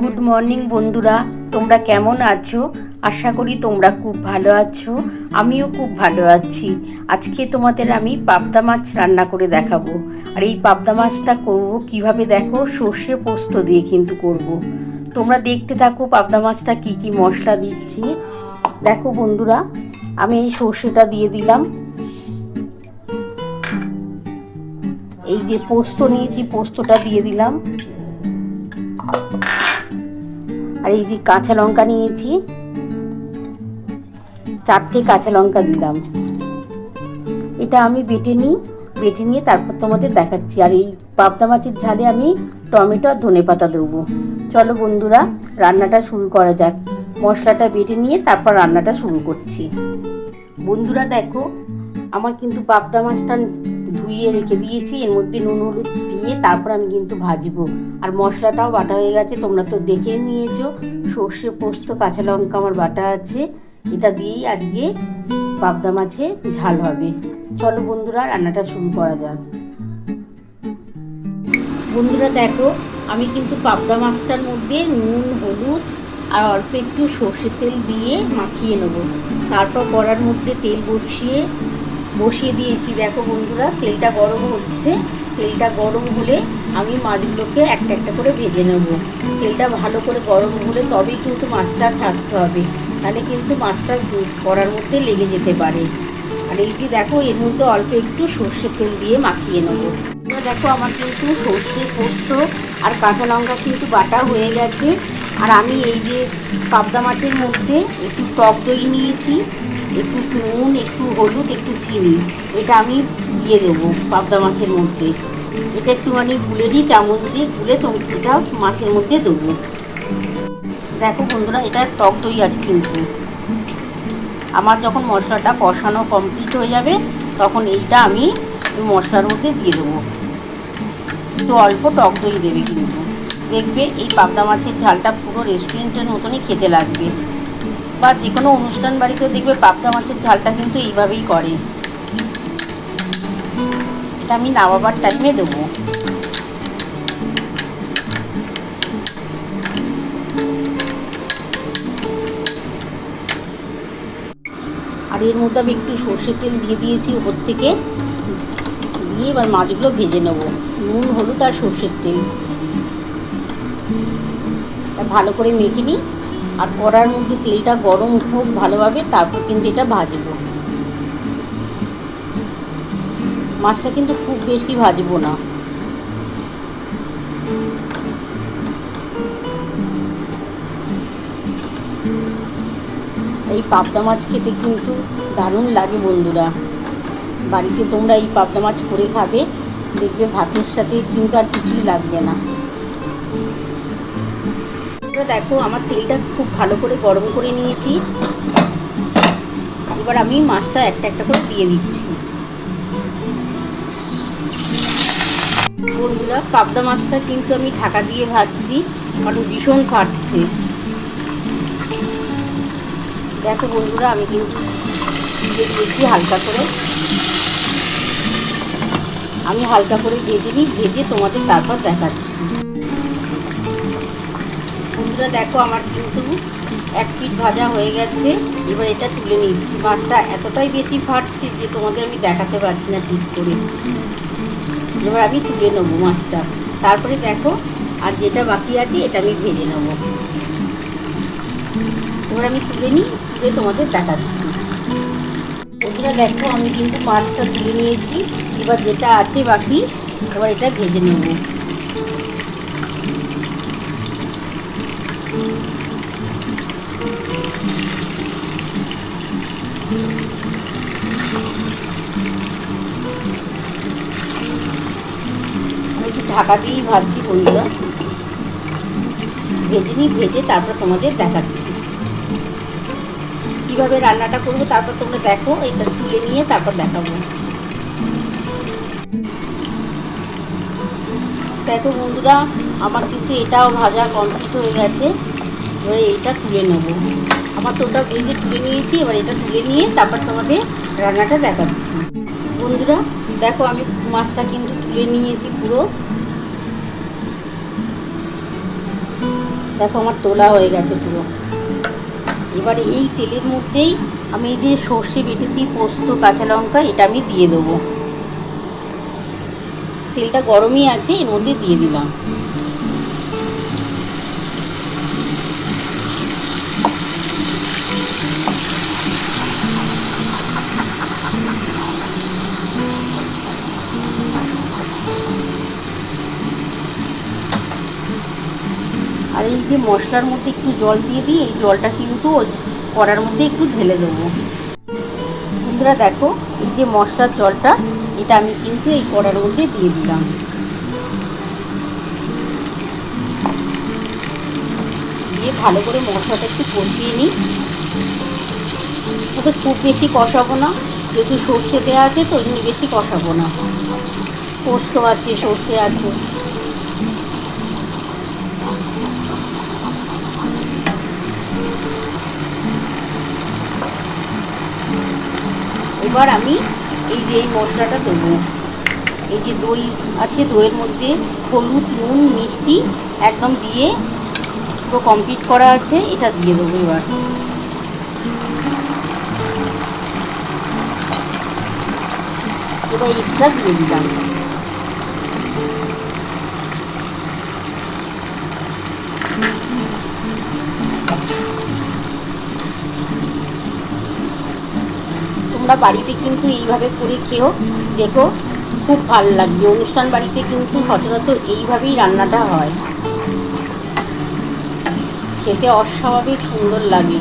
Good morning বন্ধুরা। তোমরা কেমন আছো? আশা করি তোমরা খুব ভালো আছো। আমিও খুব ভালো আছি। আজকে তোমাদের আমি পাবদা মাছ রান্না করে দেখাবো। আর এই পাবদা মাছটা করব কীভাবে দেখো? সর্ষে পোস্ত দিয়ে কিন্তু করব। তোমরা দেখতে থাকো পাবদা মাছটা কি কি মশলা দিচ্ছি। দেখো বন্ধুরা, আমি এই সর্ষেটা দিয়ে দিলাম। এই যে পোস্ত নিয়েছি, পোস্তটা দিয়ে দিলাম। আর এই যে কাঁচা লঙ্কা নিয়েছি, চারটে কাঁচা লঙ্কা দিলাম। এটা আমি বেটে নিই, বেটে নিয়ে তারপর তোমাদের দেখাচ্ছি। আর এই পাবদা মাছের ঝালে আমি টমেটো আর ধনে পাতা দেবো। চলো বন্ধুরা, রান্নাটা শুরু করা যাক। মশলাটা বেটে নিয়ে তারপর রান্নাটা শুরু করছি। বন্ধুরা দেখো, আমার কিন্তু পাবদা মাছটা ধুইয়ে রেখে দিয়েছি, এর মধ্যে নুন, হলুদ দিয়ে তারপর আমি কিন্তু ভাজবো। আর মশলাটাও বাটা হয়ে গেছে, তোমরা তো দেখে নিয়েছো। সর্ষে পোস্ত, কাঁচা লঙ্কা আমার বাটা আছে। এটা দিয়েই আজকে পাবদা মাছে ঝাল হবে। চলো বন্ধুরা, রান্নাটা শুরু করা যাক। বন্ধুরা দেখো, আমি কিন্তু পাবদা মাছটার মধ্যে নুন, হলুদ আর অল্প একটু সর্ষের তেল দিয়ে মাখিয়ে নেব। তারপর কড়ার মধ্যে তেল বসিয়ে বসিয়ে দিয়েছি। দেখো বন্ধুরা, তেলটা গরম হচ্ছে। তেলটা গরম হলে আমি মাছগুলোকে একটা একটা করে ভেজে নেব। তেলটা ভালো করে গরম হলে তবেই কিন্তু মাছটা থাকতে হবে। তাহলে কিন্তু মাছটা কড়ার মধ্যে লেগে যেতে পারে। আর এইটি দেখো, এর মধ্যে অল্প একটু সর্ষের তেল দিয়ে মাখিয়ে নেব। দেখো আমার কিন্তু সর্ষে, পোস্ত আর কাঁচা লঙ্কা কিন্তু বাটা হয়ে গেছে। আর আমি এই যে পাবদা মাছের মধ্যে একটু টক দই নিয়েছি। একটু নুন, একটু হলুদ, একটু চিনি। এটা আমি দিয়ে দেবো পাবদা মাছের মধ্যে। এটা একটুখানি গুলে দিই চামচ দিয়ে গুলে তো এটা মাছের মধ্যে দেবো। দেখো বন্ধুরা, এটা টক দই আছে কিন্তু। আমার যখন মশলাটা কষানো কমপ্লিট হয়ে যাবে, তখন এইটা আমি মশলার মধ্যে দিয়ে দেবো। একটু অল্প টক দই দেবে কিন্তু। দেখবে এই পাবদা মাছের ঝালটা পুরো রেস্টুরেন্টের মতনই খেতে লাগবে। বা যে কোনো অনুষ্ঠান বাড়িতেও দেখবে পাবদা মাছের ঝালটা কিন্তু এইভাবেই করে। এটা আমি নামাবার টাইমে দেবো। আর এর মধ্যে আমি একটু সর্ষের তেল দিয়ে দিয়েছি উপর থেকে। দিয়ে এবার মাছগুলো ভেজে নেব। নুন, হলুদ আর সর্ষের তেল। ভালো করে মেখে নিই। আর কড়ার মধ্যে তেলটা গরম হোক ভালোভাবে, তারপর কিন্তু এটা ভাজবো। মাছটা কিন্তু খুব বেশি ভাজবো না। এই পাবদা মাছ খেতে কিন্তু দারুণ লাগে বন্ধুরা। বাড়িতে তোমরা এই পাবদা মাছ করে খাবে, দেখবে ভাতের সাথে কিন্তু আর কিছুই লাগবে না। দেখো, আমার তেলটা খুব ভালো করে গরম করে নিয়েছি। এবার আমি মাছটা একটা একটা করে দিয়ে দিচ্ছি। বন্ধুরা, পাবদা মাছটা কিন্তু আমি ঢাকা দিয়ে ভাজছি, কারণ ভীষণ ফাটছে। দেখো বন্ধুরা, আমি কিন্তু দিয়ে দিয়েছি হালকা করে। আমি হালকা করে ভেজে নিই, ভেজে তোমাদের তারপর দেখাচ্ছি। বন্ধুরা, দেখো আমার কিন্তু এক পিঠ ভাজা হয়ে গেছে। এবার এটা তুলে নিচ্ছি। মাছটা এতটাই বেশি ফাটছে যে তোমাদের আমি দেখাতে পারছি না ঠিক করে। এবার আমি তুলে নেব মাছটা। তারপরে দেখো, আর যেটা বাকি আছে, এটা আমি ভেজে নেব। এবার আমি তুলে নিই, তুলে তোমাদের দেখাচ্ছি। বন্ধুরা, দেখো, আমি কিন্তু মাছটা তুলে নিয়েছি। এবার যেটা আছে বাকি, এবার এটা ভেজে নেব। একটু ভাবছি বন্ধুরা ভেজে নিই, ভেজে তারপর তোমাদের দেখাচ্ছি। কীভাবে রান্নাটা করব তারপর তোমরা দেখো, এটা তুলে নিয়ে তারপর দেখাবো। দেখো বন্ধুরা, আমার কিন্তু এটাও ভাজা কমপ্লিট হয়ে গেছে। এবারে এইটা তুলে নেব। আমার তো ওটা ভেজে তুলে নিয়েছি, এবার এটা তুলে নিয়ে তারপর তোমাদের রান্নাটা দেখাচ্ছি। বন্ধুরা, দেখো আমি মাছটা কিন্তু তুলে নিয়েছি পুরো। দেখো আমার তোলা হয়ে গেছে পুরো। এবারে এই তেলের মধ্যেই আমি যে সর্ষে বেটেছি, পোস্ত, কাঁচা লঙ্কা, এটা আমি দিয়ে দেবো। তেলটা গরমই আছে, এর মধ্যে দিয়ে দিলাম। আর এই যে মশলার মধ্যে একটু জল দিয়ে দিই, এই জলটা কিন্তু কড়ার মধ্যে একটু ঢেলে দেবো। বন্ধুরা দেখো, এই যে মশলার জলটা, এটা আমি কিন্তু এই কড়ার মধ্যে দিয়ে দিলাম। দিয়ে ভালো করে মশলাটা একটু কষিয়ে নিই। ওটা খুব বেশি কষাবো না, যেহেতু সর্ষে দেওয়া আছে তো ওই বেশি কষাবো না। পোস্ত আছে, সর্ষে আছে। এবার আমি এই যে এই মশলাটা দেবো। এই যে দই আছে, দইয়ের মধ্যে হলুদ, নুন, মিষ্টি একদম দিয়ে পুরো কমপ্লিট করা আছে, এটা দিয়ে দেবো এবার। এবার এটা দিয়ে দিলাম। তোমরা বাড়িতে কিন্তু এইভাবে করে খেও। দেখো, খুব ভালো লাগবে। অনুষ্ঠান বাড়িতে কিন্তু সচরাচর এইভাবেই রান্নাটা হয়। খেতে অস্বাভাবিক সুন্দর লাগে।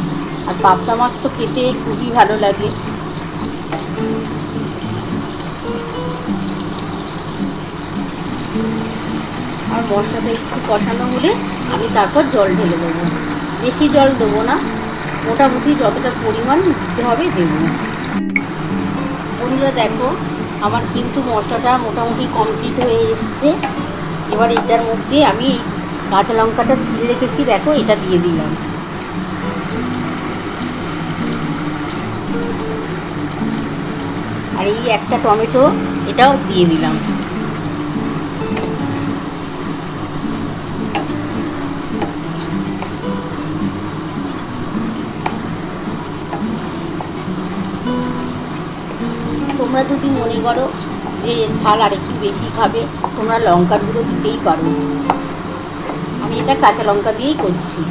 আর পাবদা মাছ তো খেতে খুবই ভালো লাগে। আর মশলাটা একটু কষানো হলে আমি তারপর জল ঢেলে দেবো। বেশি জল দেবো না। মোটামুটি যতটা পরিমাণ দিতে হবে দেবো। বন্ধুরা, দেখো, আমার কিন্তু মশলাটা মোটামুটি কমপ্লিট হয়ে এসছে। এবার এটার মধ্যে আমি কাঁচা লঙ্কাটা ছিঁড়ে রেখেছি, দেখো, এটা দিয়ে দিলাম। আর এই একটা টমেটো, এটাও দিয়ে দিলাম। তোমরা যদি মনে করো যে ঝাল আর একটু বেশি খাবে, তোমরা লঙ্কার গুঁড়ো দিতেই পারো। আমি এটা কাঁচা লঙ্কা দিয়েই করছি।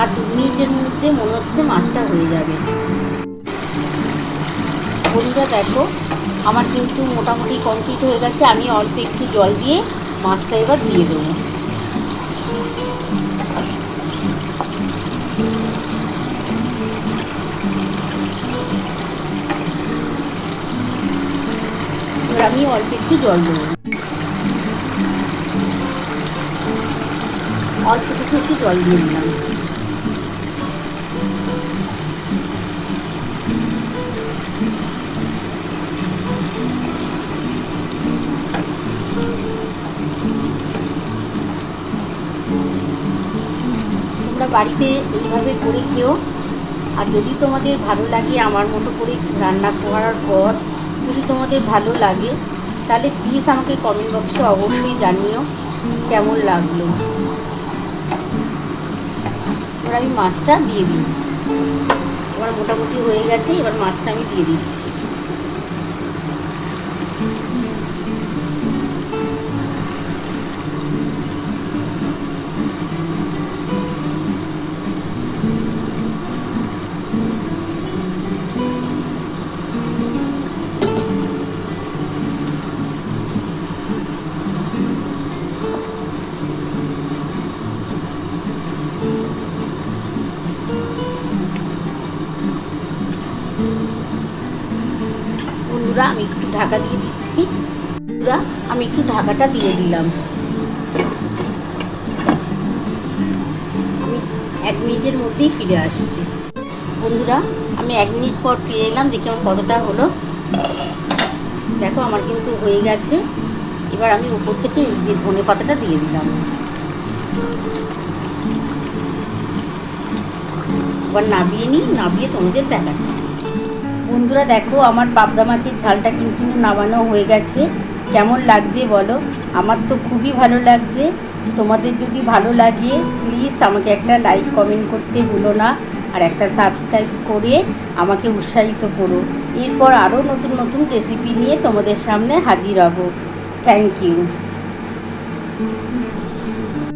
আর দু মিনিটের মধ্যে মনে হচ্ছে মাছটা হয়ে যাবে। বন্ধুরা দেখো। আমার কিন্তু মোটামুটি কমপ্লিট হয়ে গেছে, আমি অল্প একটু জল দিয়ে মাছটা এবার দিয়ে দেবো। আমি অল্প একটু জল দেবো। অল্প কিছু একটু জল দিয়ে দিলাম। বাড়িতে এইভাবে করে খেও। আর যদি তোমাদের ভালো লাগে আমার মতো করে রান্না করার পর যদি তোমাদের ভালো লাগে, তাহলে প্লিজ আমাকে কমেন্ট বক্সে অবশ্যই জানিও কেমন লাগল। এবার আমি মাছটা দিয়ে দিই। এবার মোটামুটি হয়ে গেছে, এবার মাছটা আমি দিয়ে দিচ্ছি। বন্ধুরা আমি একটু ঢাকা দিয়ে দিচ্ছি। বন্ধুরা আমি একটু ঢাকাটা দিয়ে দিলাম। আমি এক মিনিটের মধ্যেই ফিরে আসছি। বন্ধুরা, আমি এক মিনিট পর ফিরে এলাম, দেখি আমার কতটা হলো। দেখো, আমার কিন্তু হয়ে গেছে। এবার আমি উপর থেকে এই যে ধনে পাতাটা দিয়ে দিলাম। একবার নাবিয়ে নিই, নাবিয়ে তোমাদের দেখাচ্ছি। বন্ধুরা দেখো, আমার পাবদা মাছের ঝালটা কিন্তু নামানো হয়ে গেছে। কেমন লাগছে বলো? আমার তো খুবই ভালো লাগছে। তোমাদের যদি ভালো লাগে প্লিজ আমাকে একটা লাইক কমেন্ট করতে ভুলো না। আর একটা সাবস্ক্রাইব করে আমাকে উৎসাহিত করো। এরপর আরও নতুন নতুন রেসিপি নিয়ে তোমাদের সামনে হাজির হব। Thank you